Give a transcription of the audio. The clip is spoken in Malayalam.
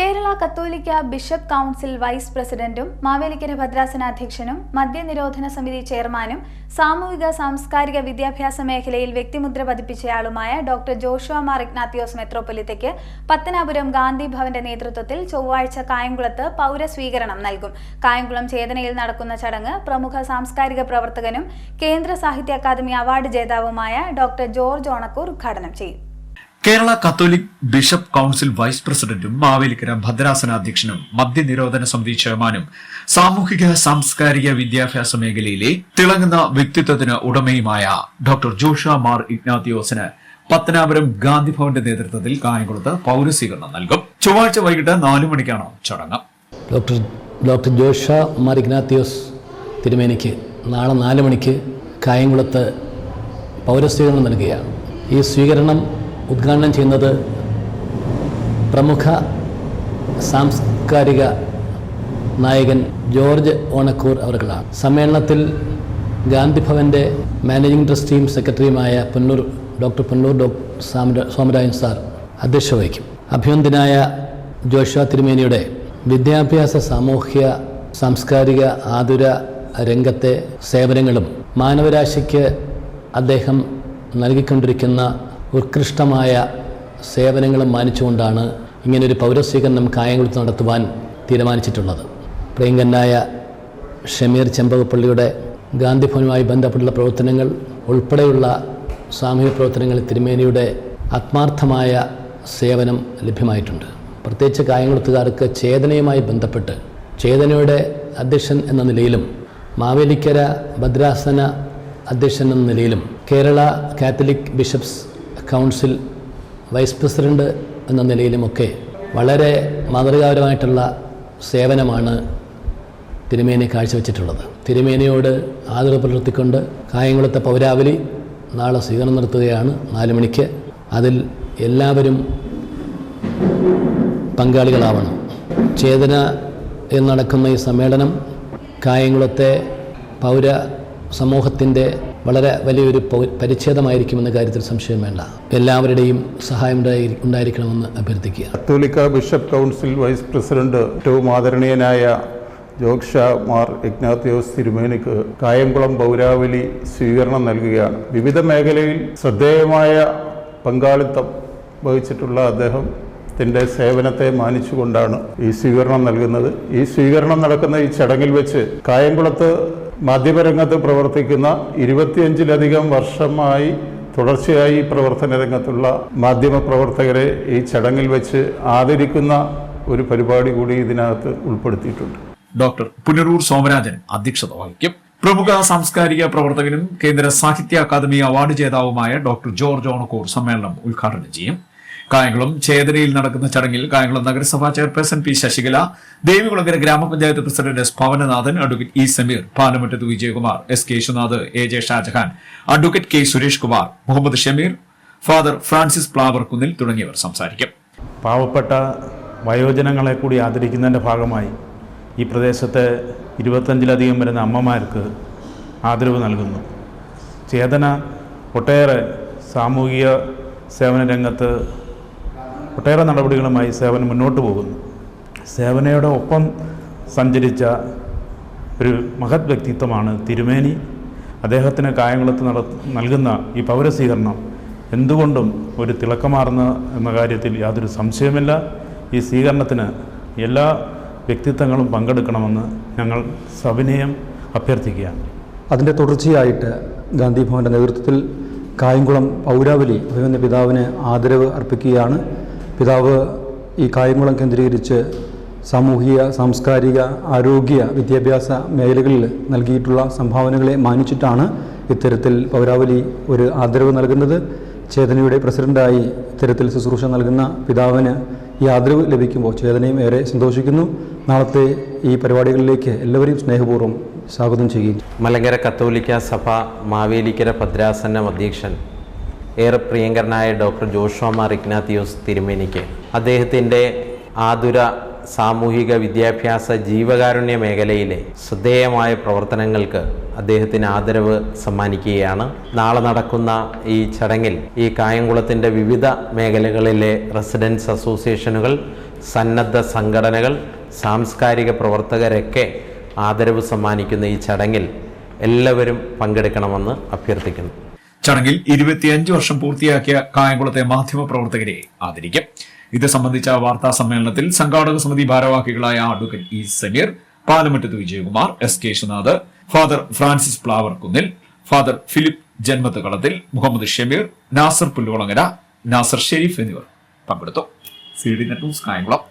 കേരള കത്തോലിക്ക ബിഷപ്പ് കൗൺസിൽ വൈസ് പ്രസിഡന്റും മാവേലിക്കര ഭദ്രാസന അധ്യക്ഷനും മദ്യനിരോധന സമിതി ചെയർമാനും സാമൂഹിക സാംസ്കാരിക വിദ്യാഭ്യാസ മേഖലയിൽ വ്യക്തിമുദ്ര പതിപ്പിച്ചയാളുമായ ഡോക്ടർ ജോഷുവ മാർ ഇഗ്നാത്തിയോസ് മെത്രോപൊലിത്തയ്ക്ക് പത്തനാപുരം ഗാന്ധി ഭവന്റെ നേതൃത്വത്തിൽ ചൊവ്വാഴ്ച കായംകുളത്ത് പൗരസ്വീകരണം നൽകും. കായംകുളം ചേതനയിൽ നടക്കുന്ന ചടങ്ങ് പ്രമുഖ സാംസ്കാരിക പ്രവർത്തകനും കേന്ദ്ര സാഹിത്യ അക്കാദമി അവാർഡ് ജേതാവുമായ ഡോക്ടർ ജോർജ് ഓണക്കൂർ ഉദ്ഘാടനം ചെയ്യും. Kerala Catholic bishop council vice പ്രസിഡന്റും മാവേലിക്കര ഭദ്രാസന അധ്യക്ഷനും മദ്യനിരോധന സമിതി ചെയർമാനും സാമൂഹിക സാംസ്കാരിക വിദ്യാഭ്യാസ മേഖലയിലെ തിളങ്ങുന്ന വ്യക്തിത്വത്തിന് ഉടമയുമായ ഡോക്ടർ ജോഷ മാർ ഇഗ്നാത്തിയോസിന് പത്തനാപുരം ഗാന്ധി ഭവന്റെ നേതൃത്വത്തിൽ കായംകുളത്ത് പൗരസ്വീകരണം നൽകും. ചൊവ്വാഴ്ച വൈകിട്ട് നാലു മണിക്കാണ് ചടങ്ങ്. Doctor doctor Joshua Mar Ignatius തിരുമേനിക്ക് നാളെ നാല് മണിക്ക് കായംകുളത്ത് പൗരസ്വീകരണം നൽകുകയാണ്. ഈ സ്വീകരണം ഉദ്ഘാടനം ചെയ്യുന്നത് പ്രമുഖ സാംസ്കാരിക നായകൻ ജോർജ് ഓണക്കൂർ അവർകളാണ് സമ്മേളനത്തിൽ ഗാന്ധി ഭവന്റെ മാനേജിംഗ് ട്രസ്റ്റിയും സെക്രട്ടറിയുമായ പുന്നൂർ ഡോക്ടർ പുന്നൂർ ഡോക്ടർ സാമര സോമരാജൻ സാർ അധ്യക്ഷത വഹിക്കും. അഭിനന്ദനായ ജോഷ തിരുമേനിയുടെ വിദ്യാഭ്യാസ സാമൂഹ്യ സാംസ്കാരിക ആതുര രംഗത്തെ സേവനങ്ങളും മാനവരാശിക്ക് അദ്ദേഹം നൽകിക്കൊണ്ടിരിക്കുന്ന ഉത്കൃഷ്ടമായ സേവനങ്ങളും മാനിച്ചുകൊണ്ടാണ് ഇങ്ങനൊരു പൗരസ്വീകരണം കായംകുളത്ത് നടത്തുവാൻ തീരുമാനിച്ചിട്ടുള്ളത്. പ്രിയങ്കനായ ഷമീർ ചെമ്പകപ്പള്ളിയുടെ ഗാന്ധിഭവനുമായി ബന്ധപ്പെട്ടുള്ള പ്രവർത്തനങ്ങൾ ഉൾപ്പെടെയുള്ള സാമൂഹിക പ്രവർത്തനങ്ങളിൽ തിരുമേനിയുടെ ആത്മാർത്ഥമായ സേവനം ലഭ്യമായിട്ടുണ്ട്. പ്രത്യേകിച്ച് കായംകുളത്തുകാർക്ക് ചേതനയുമായി ബന്ധപ്പെട്ട് ചേതനയുടെ അധ്യക്ഷൻ എന്ന നിലയിലും മാവേലിക്കര ഭദ്രാസന അധ്യക്ഷൻ എന്ന നിലയിലും Kerala Catholic bishops council vice president എന്ന നിലയിലുമൊക്കെ വളരെ മാതൃകാപരമായിട്ടുള്ള സേവനമാണ് തിരുമേനി കാഴ്ചവെച്ചിട്ടുള്ളത്. തിരുമേനിയോട് ആദരവ് പുലർത്തിക്കൊണ്ട് കായംകുളത്തെ പൗരാവലി നാളെ സ്വീകരണം നടത്തുകയാണ് നാല് മണിക്ക്. അതിൽ എല്ലാവരും പങ്കാളികളാവണം. ചേതന നടക്കുന്ന ഈ സമ്മേളനം കായംകുളത്തെ പൗര സമൂഹത്തിന്റെ വളരെ വലിയൊരു പരിച്ഛേദമായിരിക്കുമെന്ന കാര്യത്തിൽ സംശയം വേണ്ട. എല്ലാവരുടെയും സഹായം ഉണ്ടായിരിക്കണമെന്ന് അഭ്യർത്ഥിക്കുക. കത്തോലിക്ക ബിഷപ്പ് കൗൺസിൽ വൈസ് പ്രസിഡന്റ് ഏറ്റവും ആദരണീയനായ ജോക്ഷ മാർ ഇഗ്നാത്തിയോസ് തിരുമേനിക്ക് കായംകുളം പൗരാവലി സ്വീകരണം നൽകുകയാണ്. വിവിധ മേഖലയിൽ ശ്രദ്ധേയമായ പങ്കാളിത്തം വഹിച്ചിട്ടുള്ള അദ്ദേഹം ത്തിന്റെ സേവനത്തെ മാനിച്ചുകൊണ്ടാണ് ഈ സ്വീകരണം നൽകുന്നത്. ഈ സ്വീകരണം നടക്കുന്ന ഈ ചടങ്ങിൽ വെച്ച് കായംകുളത്ത് മാധ്യമരംഗത്ത് പ്രവർത്തിക്കുന്ന ഇരുപത്തിയഞ്ചിലധികം വർഷമായി തുടർച്ചയായി പ്രവർത്തന രംഗത്തുള്ള മാധ്യമ പ്രവർത്തകരെ ഈ ചടങ്ങിൽ വെച്ച് ആദരിക്കുന്ന ഒരു പരിപാടി കൂടി ഇതിനകത്ത് ഉൾപ്പെടുത്തിയിട്ടുണ്ട്. ഡോക്ടർ പുനരൂർ സോമരാജൻ അധ്യക്ഷത വഹിക്കും. പ്രമുഖ സാംസ്കാരിക പ്രവർത്തകനും കേന്ദ്ര സാഹിത്യ അക്കാദമി അവാർഡ് ജേതാവുമായ ഡോക്ടർ ജോർജ് ഓണക്കൂർ സമ്മേളനം ഉദ്ഘാടനം ചെയ്യും. കായംകുളം ചേതനയിൽ നടക്കുന്ന ചടങ്ങിൽ കായംകുളം നഗരസഭാ ചെയർപേഴ്സൺ പി ശശികല ദേവികുളങ്ങര ഗ്രാമപഞ്ചായത്ത് president S Pavananathan advocate E Sameer Palamattath Vijayakumar S K A J Shajahan advocate K Suresh Kumar Muhammad Shameer father Francis Plavarkunnil തുടങ്ങിയവർ സംസാരിക്കും. പാവപ്പെട്ട വയോജനങ്ങളെ കൂടി ആദരിക്കുന്നതിന്റെ ഭാഗമായി ഈ പ്രദേശത്തെ ഇരുപത്തഞ്ചിലധികം വരുന്ന അമ്മമാർക്ക് ആദരവ് നൽകുന്നു. ചേതന ഒട്ടേറെ സാമൂഹിക സേവന രംഗത്ത് ഒട്ടേറെ നടപടികളുമായി സേവനം മുന്നോട്ട് പോകുന്നു. സേവനയുടെ ഒപ്പം സഞ്ചരിച്ച ഒരു മഹത് വ്യക്തിത്വമാണ് തിരുമേനി. അദ്ദേഹത്തിന് കായംകുളത്ത് നട നൽകുന്ന ഈ പൗരസ്വീകരണം എന്തുകൊണ്ടും ഒരു തിളക്കമാർന്ന എന്ന കാര്യത്തിൽ യാതൊരു സംശയമില്ല ഈ സ്വീകരണത്തിന് എല്ലാ വ്യക്തിത്വങ്ങളും പങ്കെടുക്കണമെന്ന് ഞങ്ങൾ സവിനയം അഭ്യർത്ഥിക്കുകയാണ്. അതിന്റെ തുടർച്ചയായിട്ട് ഗാന്ധി ഭവന്റെ നേതൃത്വത്തിൽ കായംകുളം പൗരാവലി അഭിമന്യ പിതാവിന് ആദരവ് അർപ്പിക്കുകയാണ്. പിതാവ് ഈ കായംകുളം കേന്ദ്രീകരിച്ച് സാമൂഹിക സാംസ്കാരിക ആരോഗ്യ വിദ്യാഭ്യാസ മേഖലകളിൽ നൽകിയിട്ടുള്ള സംഭാവനകളെ മാനിച്ചിട്ടാണ് ഇത്തരത്തിൽ പൗരാവലി ഒരു ആദരവ് നൽകുന്നത്. ചേതനയുടെ പ്രസിഡന്റായി ഇത്തരത്തിൽ ശുശ്രൂഷ നൽകുന്ന പിതാവിന് ഈ ആദരവ് ലഭിക്കുമ്പോൾ ചേതനയും ഏറെ സന്തോഷിക്കുന്നു. നാളത്തെ ഈ പരിപാടികളിലേക്ക് എല്ലാവരെയും സ്നേഹപൂർവം സ്വാഗതം ചെയ്യും മലങ്കര കത്തോലിക്ക സഭ മാവേലിക്കര ഭദ്രാസന്നം അധ്യക്ഷൻ ഏറെ പ്രിയങ്കരനായ ഡോക്ടർ ജോഷുമാർ ഇഗ്നാത്തിയോസ് തിരുമേനിക്ക്. അദ്ദേഹത്തിന്റെ ആതുര സാമൂഹിക വിദ്യാഭ്യാസ ജീവകാരുണ്യ മേഖലയിലെ ശ്രദ്ധേയമായ പ്രവർത്തനങ്ങൾക്ക് അദ്ദേഹത്തിന് ആദരവ് സമ്മാനിക്കുകയാണ്. നാളെ നടക്കുന്ന ഈ ചടങ്ങിൽ ഈ കായംകുളത്തിന്റെ വിവിധ മേഖലകളിലെ റെസിഡൻസ് അസോസിയേഷനുകൾ സന്നദ്ധ സംഘടനകൾ സാംസ്കാരിക പ്രവർത്തകരൊക്കെ ആദരവ് സമ്മാനിക്കുന്ന ഈ ചടങ്ങിൽ എല്ലാവരും പങ്കെടുക്കണമെന്ന് അഭ്യർത്ഥിക്കുന്നു. ചടങ്ങിൽ ഇരുപത്തിയഞ്ച് വർഷം പൂർത്തിയാക്കിയ കായംകുളത്തെ മാധ്യമപ്രവർത്തകരെ ആദരിക്കും. ഇത് സംബന്ധിച്ച വാർത്താ സമ്മേളനത്തിൽ സംഘാടക സമിതി ഭാരവാഹികളായ advocate E Sameer Palamattath Vijayakumar S Keshunath father Francis Plavarkunnil father Philip Janmathkalathil Muhammad Shameer Nasar Pullukulangara Nasar Sharif എന്നിവർ പങ്കെടുത്തു. C D net news Kayamkulam.